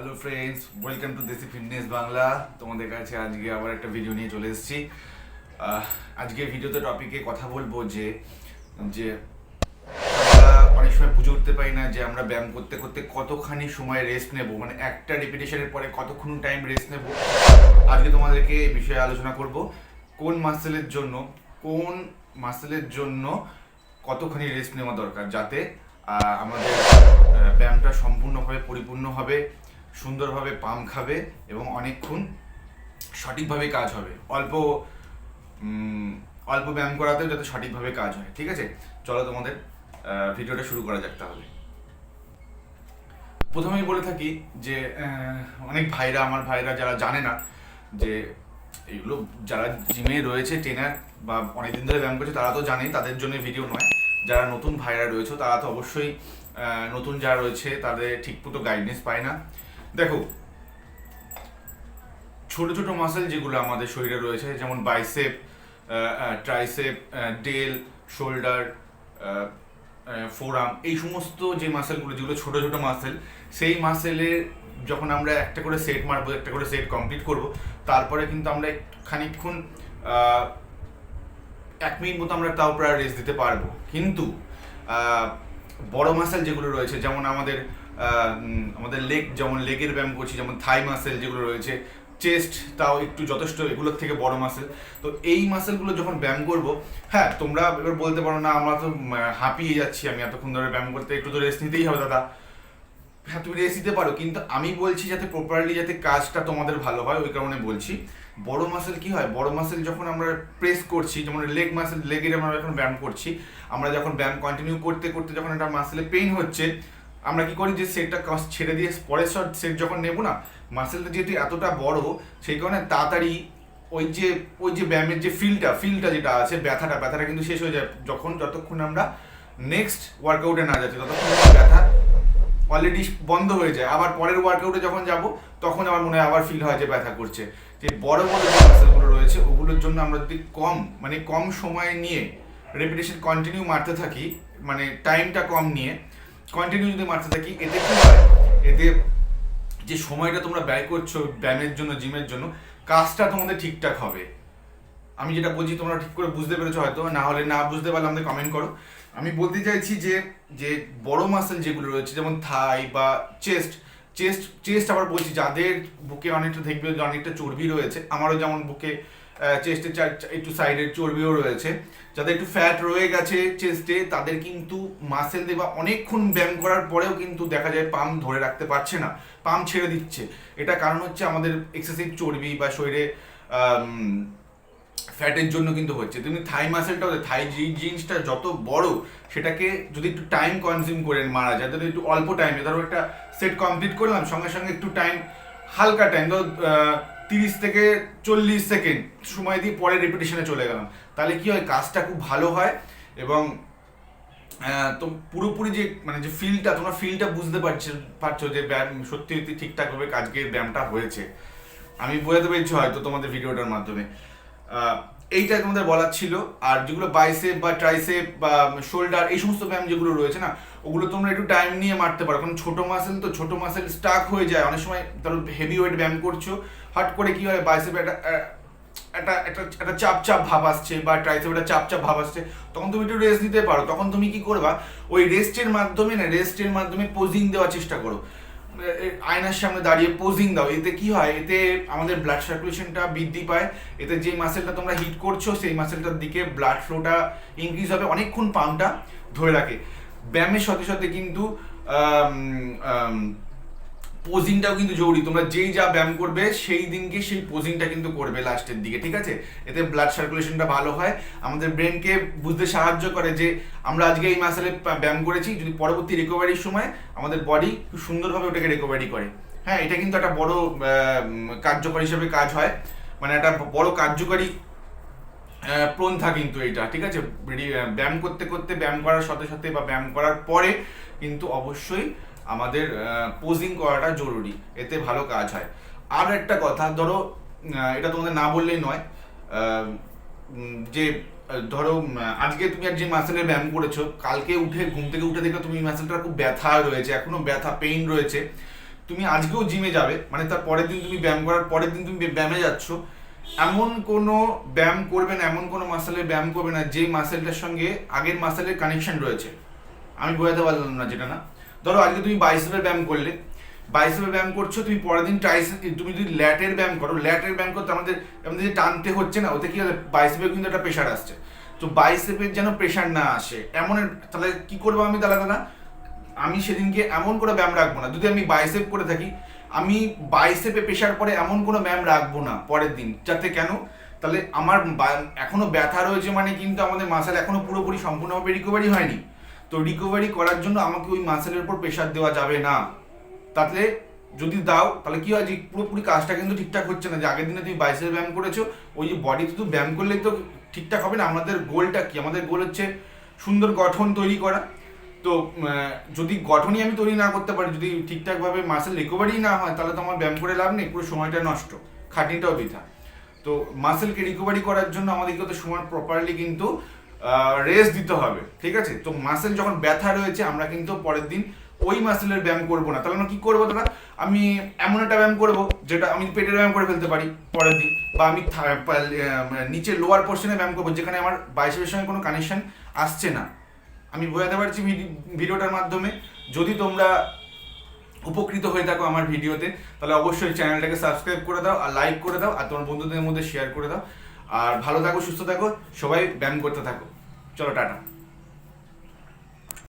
Hello friends welcome to Desi fitness Bangla তোমাদের কাছে আজকে আবার একটা ভিডিও নিয়ে চলে এসেছি। আজকে ভিডিওতে টপিকে কথা বলব যে যে অনেক সময় বুঝে উঠতে পারি না যে আমরা ব্যায়াম করতে করতে কতখানি সময় রেস্ট নেব। মানে একটা রিপিটেশনের পরে কতক্ষণ টাইম রেস্ট নেব? আজকে তোমাদেরকে এই বিষয়ে আলোচনা করব। কোন মাসেলের জন্য, কোন মাসেলের জন্য কতখানি রেস্ট নেওয়া দরকার? যাতে আমাদের ব্যায়ামটা সম্পূর্ণভাবে পরিপূর্ণ হবে। সুন্দরভাবে পাম খাবে এবং অনেকক্ষণ সঠিকভাবে কাজ হবে। অল্প অল্প ব্যায়াম করাতেও যাতে সঠিকভাবে কাজ হয়, ঠিক আছে? চলো তোমাদের ভিডিওটা শুরু করা যাক তাহলে। প্রথমেই বলে থাকি যে অনেক ভাইরা, আমার ভাইরা যারা জানে না যে, এগুলো যারা জিমে রয়েছে ট্রেনার বা অনেকদিন ধরে ব্যায়াম করছে, তারা তো জানেই, তাদের জন্য ভিডিও নয়। যারা নতুন ভাইরা রয়েছে, তারা তো অবশ্যই নতুন যারা রয়েছে, তাদের ঠিকমতো গাইডেন্স পায় না। দেখো, ছোট ছোট মাসেল যেগুলো আমাদের শরীরে রয়েছে, যেমন bicep tricep del shoulder forearm এই সমস্ত যে মাসেলগুলো যেগুলো ছোট ছোট মাসেল সেই মাসেলের যখন আমরা একটা করে সেট মারবো, একটা করে সেট কমপ্লিট করব, তারপরে কিন্তু আমরা খানিকক্ষণ এক মিনিট মতো আমরা তাও প্রায় রেস্ট দিতে পারব। কিন্তু বড় মাসেল যেগুলো রয়েছে, যেমন আমাদের আমাদের লেগ যেমন লেগের ব্যায়াম করছি, যেমন থাই মাসেল যেগুলো রয়েছে চেস্ট তাও একটু যথেষ্ট এগুলোর থেকে বড় মাসেল তো এই মাসেলগুলো যখন ব্যায়াম করব হ্যাঁ তোমরা এবার বলতে পারো না, আমরা তো হাঁপিয়ে যাচ্ছি, আমি এতক্ষণ ধরে ব্যায়াম করতে একটু তো রেস্ট নিতেই হবে, দাদা। হ্যাঁ তুমি রেস্ট দিতে পারো, কিন্তু আমি বলছি যাতে প্রপারলি যাতে কাজটা তোমাদের ভালো হয়, ওই কারণে বলছি। বড় মাসেল কি হয়? বড় মাসেল যখন আমরা প্রেস করছি, যেমন লেগ মাসেল লেগের আমরা যখন ব্যায়াম করছি, আমরা যখন ব্যায়াম কন্টিনিউ করতে করতে যখন একটা মাসেলে পেইন হচ্ছে, আমরা কি করি যে সেটটা ছেড়ে দিয়ে, পরের শট সেট যখন নেব না মাসেলটা যেহেতু এতটা বড়, সেই কারণে তাড়াতাড়ি ওই যে ওই যে ব্যায়ামের যে ফিলটা ফিলটা যেটা আছে, ব্যথাটা ব্যথাটা কিন্তু শেষ হয়ে যায় যখন, যতক্ষণ আমরা নেক্সট ওয়ার্কআউটে না যাচ্ছি, ততক্ষণ ব্যথা অলরেডি বন্ধ হয়ে যায়। আবার পরের ওয়ার্কআউটে যখন যাব, তখন আমার মনে হয় আবার ফিল হয় যে ব্যথা করছে। যে বড় বড় যে মাসেলগুলো রয়েছে, ওগুলোর জন্য আমরা যদি কম মানে কম সময় নিয়ে রেপিটেশন কন্টিনিউ মারতে থাকি মানে টাইমটা কম নিয়ে কন্টিনিউ যদি মারতে থাকি, এতে কি হয়? এতে যে সময়টা তোমরা ব্যয় করছ ব্যায়ামের জন্য, জিমের জন্য, কাজটা তোমাদের ঠিকঠাক হবে। আমি যেটা বলছি, তোমরা ঠিক করে বুঝতে পেরেছ হয়তো, না হলে না বুঝতে পারলে আমাদের কমেন্ট করো। আমি বলতে চাইছি যে যে বড় মাসেল যেগুলো রয়েছে, যেমন থাই বা চেস্ট চেস্ট চেস্ট আবার বলছি, যাদের বুকে অনেকটা দেখবে অনেকটা চর্বি রয়েছে, আমারও যেমন বুকে চেস্টে একটু সাইডের চর্বিও রয়েছে। যাদের একটু ফ্যাট রয়ে গেছে চেস্টে তাদের কিন্তু মাসেল দেবা অনেকক্ষণ ব্যায়াম করার পরেও কিন্তু দেখা যায় পাম্প ধরে রাখতে পারছে না পাম্প ছেড়ে দিচ্ছে। এটা কারণ হচ্ছে আমাদের এক্সেসিভ চর্বি বা শরীরে ফ্যাটের জন্য কিন্তু হচ্ছে। তুমি থাই মাসেলটা থাই জিন্সটা যত বড়, সেটাকে যদি একটু টাইম কনজিউম করে মারা যায়, তাহলে একটু অল্প টাইমে ধরো একটা সেট কমপ্লিট করলাম, সঙ্গে সঙ্গে একটু টাইম হালকা টাইম ধরো তিরিশ থেকে চল্লিশ সেকেন্ড সময় দিয়ে পরে রেপিটেশনে চলে গেলাম। তাহলে কি হয়? কাজটা খুব ভালো হয় এবং তো পুরোপুরি যে মানে যে ফিলটা তোমরা ফিলটা বুঝতে পারছ পারছ যে ব্যায়াম সত্যি ঠিকঠাকভাবে কাজকে, ব্যায়ামটা হয়েছে। আমি বোঝাতে পেরেছি হয়তো তোমাদের ভিডিওটার মাধ্যমে। আহ, এইটাই তোমাদের বলার ছিল। আর যেগুলো বাইসেপ বা ট্রাইসেপ বা শোল্ডার এই সমস্ত ব্যায়াম যেগুলো রয়েছে না ওগুলো তোমরা একটু টাইম নিয়ে মারতে পারো। কারণ ছোটো মাসেল তো ছোটো মাসেল স্টাক হয়ে যায়। অনেক সময় ধরো হেভি ওয়েট ব্যায়াম করছ হট করে কি হয় বাইসেপ একটা একটা একটা একটা চাপ চাপ ভাব আসছে বা ট্রাইসেপ একটা চাপ চাপ ভাব আসছে তখন তুমি একটু রেস্ট নিতে পারো। তখন তুমি কি করবা ওই রেস্টের মাধ্যমে না রেস্টের মাধ্যমে পোজিং দেওয়ার চেষ্টা করো। আয়নার সামনে দাঁড়িয়ে পোজিং দাও। এতে কি হয়? এতে আমাদের ব্লাড সার্কুলেশনটা বৃদ্ধি পায়। এতে যে মাসেলটা তোমরা হিট করছ, সেই মাসেলটার দিকে ব্লাড ফ্লোটা ইনক্রিজ হবে। অনেকক্ষণ পাম্পটা ধরে রাখে। ব্যায়ামের সাথে সাথে কিন্তু পোজিংটাও কিন্তু জরুরি। তোমরা যেই যা ব্যায়াম করবে, সেই দিনকে সেই পোজিংটা কিন্তু করবে লাস্টের দিকে, ঠিক আছে? এতে ব্লাড সার্কুলেশনটা ভালো হয়। আমাদের ব্রেনকে বুঝতে সাহায্য করে যে, আমরা আজকে এই মাসেলে ব্যায়াম করেছি, যদি পরবর্তী রিকভারির সময় আমাদের বডি খুব সুন্দরভাবে ওটাকে রিকভারি করে। হ্যাঁ এটা কিন্তু একটা বড় কার্যকর হিসেবে কাজ হয়। মানে একটা বড় কার্যকারী প্রন্থা কিন্তু এটা, ঠিক আছে? ব্যায়াম করতে করতে, ব্যায়াম করার সাথে সাথে বা ব্যায়াম করার পরে কিন্তু অবশ্যই আমাদের পোজিং করাটা জরুরি, এতে ভালো কাজ হয়। আর একটা কথা, ধরো এটা তোমাদের না বললেই নয় যে, ধরো আজকে তুমি আর যে মাসেলের ব্যায়াম করেছ, কালকে উঠে, ঘুম থেকে উঠে দেখো তুমি মাসেলটা খুব ব্যথা রয়েছে, এখনও ব্যথা পেইন রয়েছে। তুমি আজকেও জিমে যাবে মানে তার পরের দিন তুমি ব্যায়াম করার পরের দিন তুমি ব্যায়ামে যাচ্ছ, এমন কোনো ব্যায়াম করবে না, এমন কোনো মাসেলের ব্যায়াম করবে না, যে মাসেলটার সঙ্গে আগের মাসেলের কানেকশন রয়েছে। আমি বোঝাতে পারলাম না যেটা না। ধরো আজকে তুমি বাইসেপের ব্যায়াম করলে, বাইসেপের ব্যায়াম করছ, তুমি পরের দিন ট্রাইস তুমি যদি ল্যাটের ব্যায়াম করো, ল্যাটের ব্যায়াম করতে আমাদের আমাদের যে টানতে হচ্ছে না, ওতে কি হবে? বাইসেপে কিন্তু একটা প্রেশার আসছে। তো বাইসেপের যেন প্রেশার না আসে, এমন তাহলে কি করব আমি তাহলে দাদা? আমি সেদিনকে এমন কোনো ব্যায়াম রাখব না। যদি আমি বাইসেপ করে থাকি, আমি বাইসেপে প্রেশার পরে এমন কোনো ব্যায়াম রাখব না পরের দিন। যাতে কেন? তাহলে আমার এখনও ব্যথা রয়েছে মানে কিন্তু আমাদের মাসেল এখনও পুরোপুরি সম্পূর্ণভাবে রিকভারি হয়নি। তো রিকভারি করার জন্য আমাকে ওই মাসেলের উপর প্রেশার দেওয়া যাবে না। তাতে যদি দাও, তাহলে কি হয় যে পুরোপুরি কাজটা কিন্তু ঠিকঠাক হচ্ছে না। যে আগের দিনে তুমি বাইসের ব্যায়াম করেছ, ওই যে বডি শুধু ব্যায়াম করলেই তো ঠিকঠাক হবে না। আমাদের গোলটা কি? আমাদের গোল হচ্ছে সুন্দর গঠন তৈরি করা। তো যদি গঠনই আমি তৈরি না করতে পারি, যদি ঠিকঠাকভাবে মাসেল রিকভারি না হয়, তাহলে তো আমার ব্যায়াম করে লাভ নেই। পুরো সময়টা নষ্ট। খাটনিটাও বৃথা। তো মাসেলকে রিকভারি করার জন্য আমাদেরকে তো সময় প্রপারলি কিন্তু রেস্ট দিতে হবে, ঠিক আছে? তো মাসেল যখন ব্যথা রয়েছে, আমরা কিন্তু পরের দিন ওই মাসেলের ব্যায়াম করব না। তাহলে আমরা কি করব দাদা? আমি এমন একটা ব্যায়াম করব, যেটা আমি পেটের ব্যায়াম করে ফেলতে পারি পরের দিন, বা আমি নিচে লোয়ার পোর্শনে ব্যায়াম করব, যেখানে আমার বাইসেপের সঙ্গে কোনো কানেকশন আসছে না। আমি বোঝাতে পারছি ভিডি- ভিডিওটার মাধ্যমে। যদি তোমরা উপকৃত হয়ে থাকো আমার ভিডিওতে, তাহলে অবশ্যই চ্যানেলটাকে সাবস্ক্রাইব করে দাও, আর লাইক করে দাও, আর তোমার বন্ধুদের মধ্যে শেয়ার করে দাও। আর ভালো থাকো সুস্থ থাকো সবাই ব্যায়াম করতে থাকো। চলো টাটা।